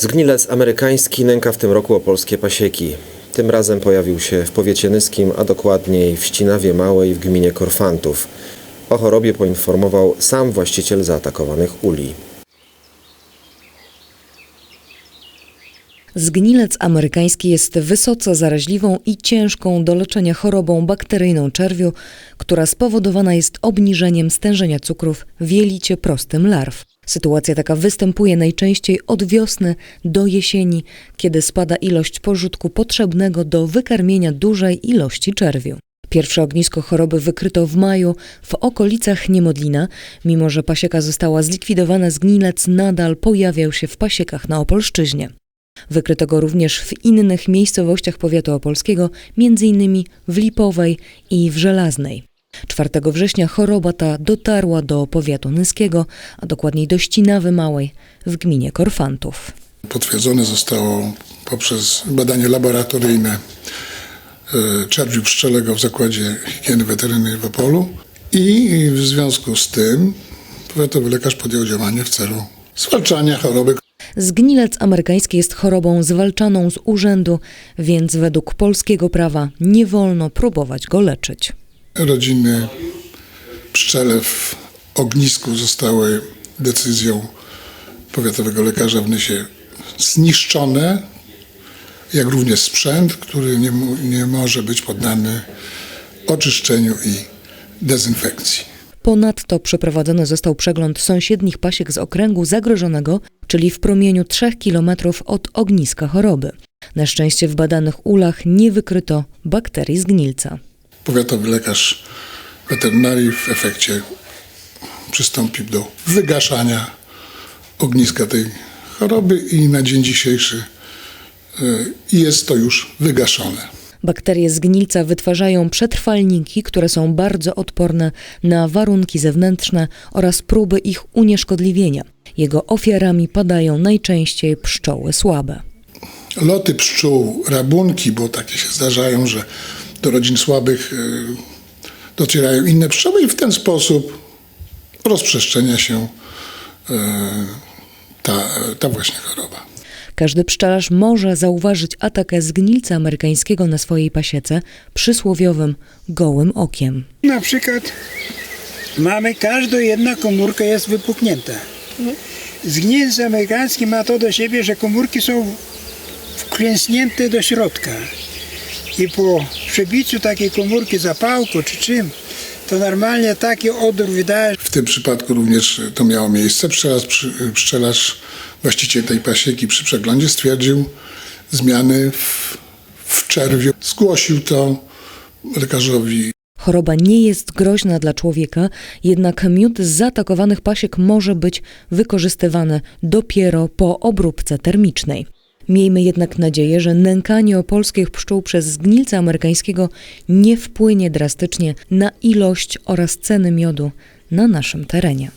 Zgnilec amerykański nęka w tym roku o polskie pasieki. Tym razem pojawił się w powiecie nyskim, a dokładniej w Ścinawie Małej w gminie Korfantów. O chorobie poinformował sam właściciel zaatakowanych uli. Zgnilec amerykański jest wysoce zaraźliwą i ciężką do leczenia chorobą bakteryjną czerwiu, która spowodowana jest obniżeniem stężenia cukrów w jelicie prostym larw. Sytuacja taka występuje najczęściej od wiosny do jesieni, kiedy spada ilość pożytku potrzebnego do wykarmienia dużej ilości czerwiu. Pierwsze ognisko choroby wykryto w maju w okolicach Niemodlina. Mimo, że pasieka została zlikwidowana, zgnilec nadal pojawiał się w pasiekach na Opolszczyźnie. Wykryto go również w innych miejscowościach powiatu opolskiego, m.in. w Lipowej i w Żelaznej. 4 września choroba ta dotarła do powiatu nyskiego, a dokładniej do Ścinawy Małej w gminie Korfantów. Potwierdzone zostało poprzez badanie laboratoryjne e, czerwiu pszczelego w Zakładzie Higieny Weterynaryjnej w Opolu i w związku z tym powiatowy lekarz podjął działania w celu zwalczania choroby. Zgnilec amerykański jest chorobą zwalczaną z urzędu, więc według polskiego prawa nie wolno próbować go leczyć. Rodziny pszczele w ognisku zostały decyzją powiatowego lekarza w Nysie zniszczone, jak również sprzęt, który nie, nie może być poddany oczyszczeniu i dezynfekcji. Ponadto przeprowadzony został przegląd sąsiednich pasiek z okręgu zagrożonego, czyli w promieniu 3 km od ogniska choroby. Na szczęście w badanych ulach nie wykryto bakterii zgnilca. Powiatowy lekarz weterynarii w efekcie przystąpił do wygaszania ogniska tej choroby i na dzień dzisiejszy y, jest to już wygaszone. Bakterie zgnilca wytwarzają przetrwalniki, które są bardzo odporne na warunki zewnętrzne oraz próby ich unieszkodliwienia. Jego ofiarami padają najczęściej pszczoły słabe. Loty pszczół, rabunki, bo takie się zdarzają, że do rodzin słabych y, docierają inne pszczoły i w ten sposób rozprzestrzenia się y, ta, ta właśnie choroba. Każdy pszczelarz może zauważyć atakę zgnilca amerykańskiego na swojej pasiece przysłowiowym gołym okiem. Na przykład mamy, każda jedna komórka jest wypuknięta. Zgnięcie amerykański ma to do siebie, że komórki są wklęsnięte do środka. I po przebiciu takiej komórki zapałką czy czym, to normalnie taki odór wydaje, W tym przypadku również to miało miejsce. Pszczelarz, pszczelarz właściciel tej pasieki przy przeglądzie stwierdził zmiany w, w czerwiu. Zgłosił to lekarzowi Choroba nie jest groźna dla człowieka, jednak miód z zaatakowanych pasiek może być wykorzystywany dopiero po obróbce termicznej. Miejmy jednak nadzieję, że nękanie opolskich pszczół przez zgnilca amerykańskiego nie wpłynie drastycznie na ilość oraz ceny miodu na naszym terenie.